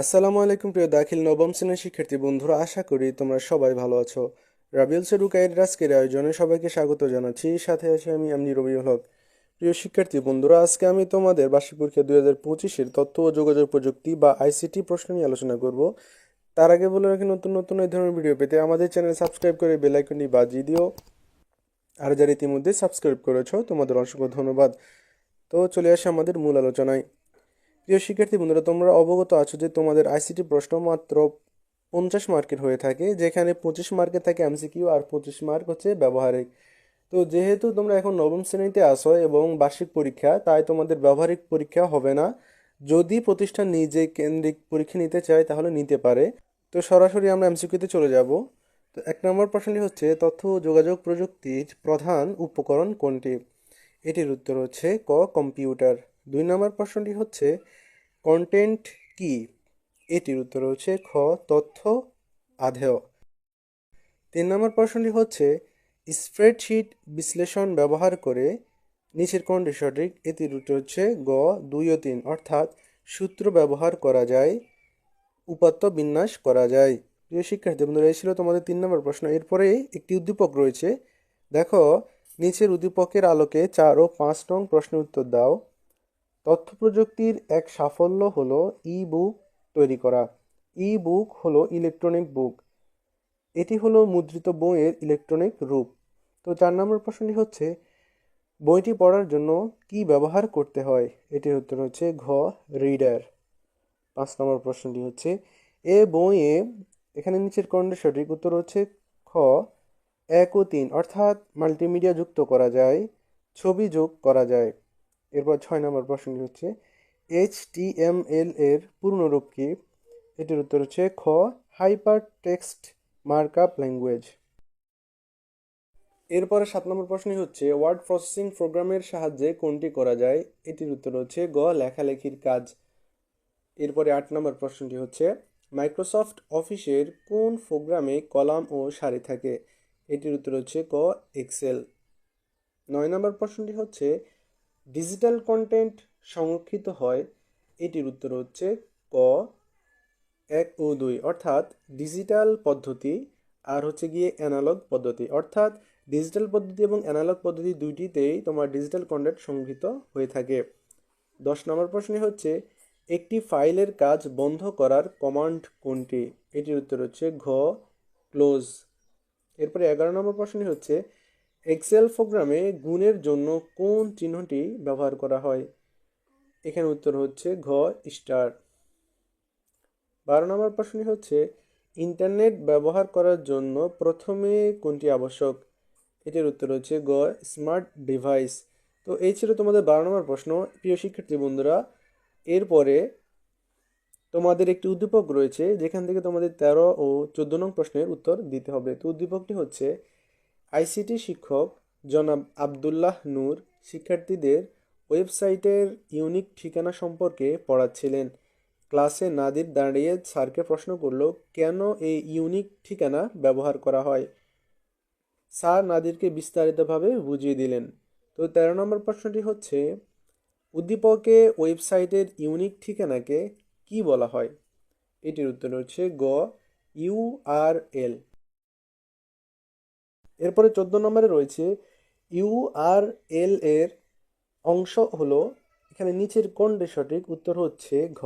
আসসালামু আলাইকুম, প্রিয় দাখিল নবম শ্রেণির শিক্ষার্থী বন্ধুরা, আশা করি তোমরা সবাই ভালো আছো। রাবিউল সেরুকাইয়ের আজকের আয়োজনে সবাইকে স্বাগত জানাচ্ছি। সাথে আছি আমি আমনি রবিউল হক। প্রিয় শিক্ষার্থী বন্ধুরা, আজকে আমি তোমাদের বার্ষিক পরীক্ষা দুই হাজার পঁচিশের তথ্য ও যোগাযোগ প্রযুক্তি বা আইসিটি প্রশ্ন নিয়ে আলোচনা করব। তার আগে বলে রাখি, নতুন নতুন এই ধরনের ভিডিও পেতে আমাদের চ্যানেল সাবস্ক্রাইব করে বেল আইকনটি বাজিয়ে দিও। আর যারা ইতিমধ্যে সাবস্ক্রাইব করেছ, তোমাদের অসংখ্য ধন্যবাদ। তো চলে আসে আমাদের মূল আলোচনায়। প্রিয় শিক্ষার্থী বন্ধুরা, তোমরা অবগত আছো যে তোমাদের আইসিটি প্রশ্ন মাত্র পঞ্চাশ মার্কের হয়ে থাকে, যেখানে পঁচিশ মার্কের থাকে এমসিকিউ আর পঁচিশ মার্ক হচ্ছে ব্যবহারিক। তো যেহেতু তোমরা এখন নবম শ্রেণীতে আসো এবং বার্ষিক পরীক্ষা, তাই তোমাদের ব্যবহারিক পরীক্ষা হবে না। যদি প্রতিষ্ঠান নিজে কেন্দ্রিক পরীক্ষা নিতে চায়, তাহলে নিতে পারে। তো সরাসরি আমরা এমসিকিউতে চলে যাব। তো এক নম্বর প্রশ্নটি হচ্ছে, তথ্য যোগাযোগ প্রযুক্তির প্রধান উপকরণ কোনটি? এটির উত্তর হচ্ছে ক, কম্পিউটার। দুই নম্বর প্রশ্নটি হচ্ছে কন্টেন্ট কি? এটির উত্তর হচ্ছে খ, তথ্য, আধেয়। তিন নম্বর প্রশ্নটি হচ্ছে স্প্রেডশিট বিশ্লেষণ ব্যবহার করে নিচের কোনটি সঠিক? এটির উত্তর হচ্ছে গ, দুই ও তিন। অর্থাৎ সূত্র ব্যবহার করা যায়, উপাত্ত বিন্যাস করা যায়। প্রিয় শিক্ষার্থী, বন্ধুরা, এই ছিল তোমাদের তিন নম্বর প্রশ্ন। এরপরে একটি উদ্দীপক রয়েছে। দেখো, নিচের উদ্দীপকের আলোকে চার ও পাঁচ নং প্রশ্নের উত্তর দাও। তথ্য প্রযুক্তির এক সাফল্য হলো ই বুক তৈরি করা। ই বুক হলো ইলেকট্রনিক বুক। এটি হলো মুদ্রিত বইয়ের ইলেকট্রনিক রূপ। তো চার নম্বর প্রশ্নটি হচ্ছে, বইটি পড়ার জন্য কি ব্যবহার করতে হয়? এটির উত্তর হচ্ছে ঘ, রিডার। পাঁচ নম্বর প্রশ্নটি হচ্ছে, এ বইয়ে এখানে নিচের কোনটি সঠিক উত্তর হচ্ছে খ, এক ও তিন। অর্থাৎ মাল্টিমিডিয়া যুক্ত করা যায়, ছবি যোগ করা যায়। এরপর ছয় নম্বর প্রশ্নটি হচ্ছে এইচ টি এম এল এর পূর্ণরূপ কি? এটির উত্তর হচ্ছে খ হাইপার টেক্সট মার্কআপ ল্যাঙ্গুয়েজ এরপরে সাত নম্বর প্রশ্নটি হচ্ছে ওয়ার্ড প্রসেসিং প্রোগ্রামের সাহায্যে কোনটি করা যায়? এটির উত্তর হচ্ছে গ, লেখালেখির কাজ। এরপরে আট নম্বর প্রশ্নটি হচ্ছে মাইক্রোসফট অফিসের কোন প্রোগ্রামে কলাম ও সারি থাকে? এটির উত্তর হচ্ছে ক এক্সেল নয় নম্বর প্রশ্নটি হচ্ছে ডিজিটাল কন্টেন্ট সংরক্ষিত হয়। এটির উত্তর হচ্ছে ক, এক ও দুই। অর্থাৎ ডিজিটাল পদ্ধতি আর হচ্ছে গিয়ে অ্যানালগ পদ্ধতি। অর্থাৎ ডিজিটাল পদ্ধতি এবং অ্যানালগ পদ্ধতি দুইটিতেই তোমার ডিজিটাল কন্টেন্ট সংগৃহীত হয়ে থাকে। দশ নম্বর প্রশ্নে হচ্ছে, একটি ফাইলের কাজ বন্ধ করার কমান্ড কোনটি? এটির উত্তর হচ্ছে ঘ, ক্লোজ। এরপরে এগারো নম্বর প্রশ্নটি হচ্ছে এক্সেল প্রোগ্রামে গুণের জন্য কোন চিহ্নটি ব্যবহার করা হয়? এখানে উত্তর হচ্ছে ঘ স্টার বারো নম্বর প্রশ্নটি হচ্ছে ইন্টারনেট ব্যবহার করার জন্য প্রথমে কোনটি আবশ্যক? এটির উত্তর হচ্ছে গ স্মার্ট ডিভাইস তো এই ছিল তোমাদের বারো নম্বর প্রশ্ন। প্রিয় শিক্ষার্থী বন্ধুরা, এরপরে তোমাদের একটি উদ্দীপক রয়েছে, যেখান থেকে তোমাদের তেরো ও চোদ্দ নং প্রশ্নের উত্তর দিতে হবে। তো উদ্দীপকটি হচ্ছে আইসিটি শিক্ষক জনাব আবদুল্লাহ নূর শিক্ষার্থীদের ওয়েবসাইটের ইউনিক ঠিকানা সম্পর্কে পড়াচ্ছিলেন। ক্লাসে নাদির দাঁড়িয়ে স্যারকে প্রশ্ন করল, কেন এই ইউনিক ঠিকানা ব্যবহার করা হয়? স্যার নাদিরকে বিস্তারিতভাবে বুঝিয়ে দিলেন। তো তেরো নম্বর প্রশ্নটি হচ্ছে, উদ্দীপকে ওয়েবসাইটের ইউনিক ঠিকানাকে কি বলা হয়? এটির উত্তর হচ্ছে গ ইউআরএল এরপরে চোদ্দ নম্বরে রয়েছে, ইউ ইউআরএল এর অংশ হলো, এখানে নিচের কোনটি সঠিক উত্তর হচ্ছে ঘ,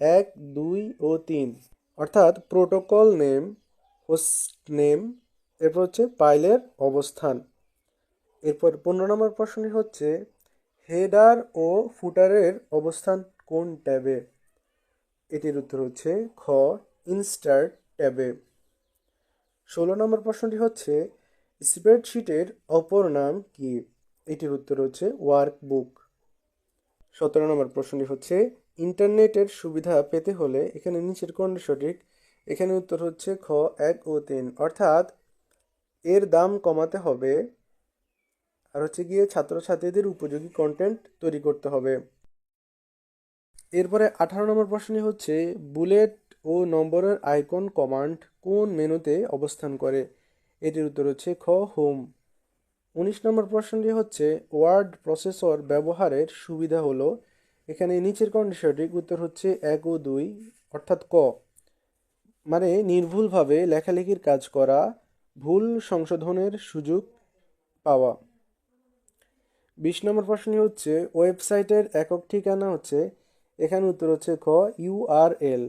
এক, দুই ও তিন। অর্থাৎ প্রোটোকল নেম, হোস্ট নেম, এরপর হচ্ছে পাইলের অবস্থান। এরপর পনেরো নম্বর প্রশ্নটি হচ্ছে, হেডার ও ফুটারের অবস্থান কোন ট্যাবে? এটির উত্তর হচ্ছে খ ইনস্টার্ট ট্যাবে। ষোলো নম্বর প্রশ্নটি হচ্ছে স্প্রেডশিটের অপর নাম কি? এটির উত্তর হচ্ছে ওয়ার্কবুক সতেরো নম্বর প্রশ্নটি হচ্ছে, ইন্টারনেটের সুবিধা পেতে হলে এখানে নিচের কোনটি সঠিক? এখানে উত্তর হচ্ছে খ, এক ও তিন। অর্থাৎ, এর দাম কমাতে হবে আর হচ্ছে গিয়ে ছাত্রছাত্রীদের উপযোগী কন্টেন্ট তৈরি করতে হবে। এরপরে আঠারো নম্বর প্রশ্নটি হচ্ছে, বুলেট ও নম্বরের আইকন কমান্ড কোন মেনুতে অবস্থান করে? এটির উত্তর হচ্ছে খ, হোম। উনিশ নম্বর প্রশ্নটি হচ্ছে, ওয়ার্ড প্রসেসর ব্যবহারের সুবিধা হলো। এখানে নিচের সঠিক উত্তর হচ্ছে এক ও দুই, অর্থাৎ ক। মানে নির্ভুলভাবে লেখালেখির কাজ করা, ভুল সংশোধনের সুযোগ পাওয়া। বিশ নম্বর প্রশ্নটি হচ্ছে, ওয়েবসাইটের একক ঠিকানা হচ্ছে, এখানে উত্তর হচ্ছে খ ইউআরএল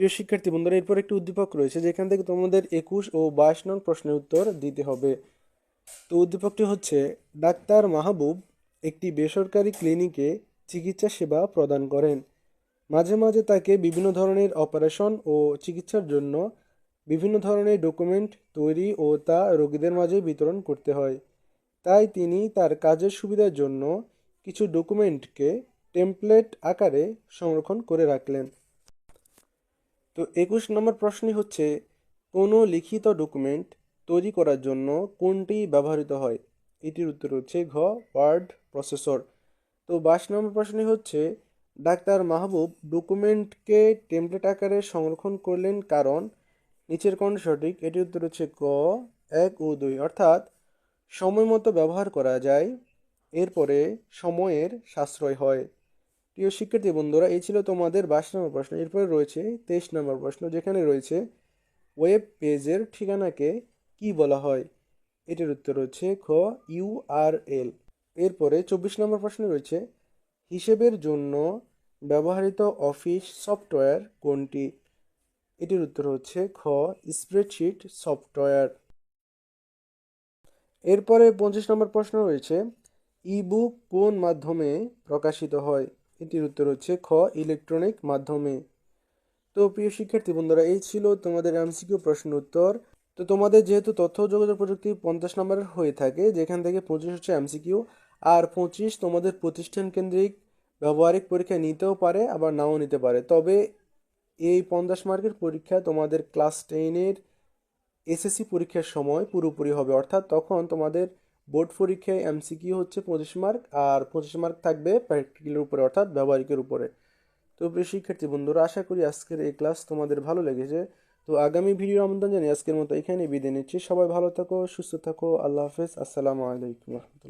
প্রিয় শিক্ষার্থী বন্ধুরা, এরপর একটি উদ্দীপক রয়েছে, যেখান থেকে তোমাদের একুশ ও বাইশ নং প্রশ্নের উত্তর দিতে হবে। তো উদ্দীপকটি হচ্ছে, ডাক্তার মাহবুব একটি বেসরকারি ক্লিনিকে চিকিৎসা সেবা প্রদান করেন। মাঝে মাঝে তাকে বিভিন্ন ধরনের অপারেশন ও চিকিৎসার জন্য বিভিন্ন ধরনের ডকুমেন্ট তৈরি ও তা রোগীদের মাঝে বিতরণ করতে হয়। তাই তিনি তার কাজের সুবিধার জন্য কিছু ডকুমেন্টকে টেমপ্লেট আকারে সংরক্ষণ করে রাখলেন। তো একুশ নম্বর প্রশ্নই হচ্ছে, কোনো লিখিত ডকুমেন্ট তৈরি করার জন্য কোনটি ব্যবহৃত হয়? এটির উত্তর হচ্ছে ঘ ওয়ার্ড প্রসেসর তো বাইশ নম্বর প্রশ্নই হচ্ছে, ডাক্তার মাহবুব ডকুমেন্টকে টেমপ্লেট আকারে সংরক্ষণ করলেন কারণ? নিচের কোন সঠিক, এটির উত্তর হচ্ছে ক, এক ও দুই। অর্থাৎ, সময় মতো ব্যবহার করা যায়, এরপরে সময়ের সাশ্রয় হয়। প্রিয় শিক্ষার্থী বন্ধুরা, এই ছিল তোমাদের বাইশ নম্বর প্রশ্ন। এরপরে রয়েছে তেইশ নম্বর প্রশ্ন, যেখানে রয়েছে ওয়েব পেজের ঠিকানাকে কি বলা হয়? এটির উত্তর হচ্ছে খ ইউআরএল এরপরে চব্বিশ নম্বর প্রশ্ন রয়েছে, হিসেবের জন্য ব্যবহৃত অফিস সফটওয়্যার কোনটি? এটির উত্তর হচ্ছে খ, স্প্রেডশিট সফটওয়্যার। এরপরে পঁচিশ নম্বর প্রশ্ন রয়েছে ইবুক কোন মাধ্যমে প্রকাশিত হয়? এটির উত্তর হচ্ছে খ ইলেকট্রনিক মাধ্যমে। তো প্রিয় শিক্ষার্থী বন্ধুরা, এই ছিল তোমাদের এমসিকিউ প্রশ্ন উত্তর। তো তোমাদের যেহেতু তথ্য যোগাযোগ প্রযুক্তি পঞ্চাশ নম্বরের হয়ে থাকে, যেখান থেকে পঁচিশ হচ্ছে এমসিকিউ, আর পঁচিশ তোমাদের প্রতিষ্ঠান কেন্দ্রিক ব্যবহারিক পরীক্ষা নিতেও পারে, আবার নাও নিতে পারে। তবে এই পঞ্চাশ মার্কের পরীক্ষা তোমাদের ক্লাস টেনের এসএসসি পরীক্ষার সময় পুরোপুরি হবে, অর্থাৎ তখন তোমাদের বোর্ড পরীক্ষায় এমসিকিউ হচ্ছে পঁচিশ মার্ক, আর পঁচিশ মার্ক থাকবে প্র্যাকটিক্যালের উপরে, অর্থাৎ ব্যবহারিকের উপরে। তো প্রিয় শিক্ষার্থী বন্ধুরা, আশা করি আজকের এই ক্লাস তোমাদের ভালো লেগেছে। তো আগামী ভিডিও আমন্ত্রণ জানিয়ে আজকের মতো এখানে বিদায় নিচ্ছি। সবাই ভালো থাকো, সুস্থ থাকো, আল্লাহ হাফেজ। আসসালামু আলাইকুম রহমতুল্লাহ।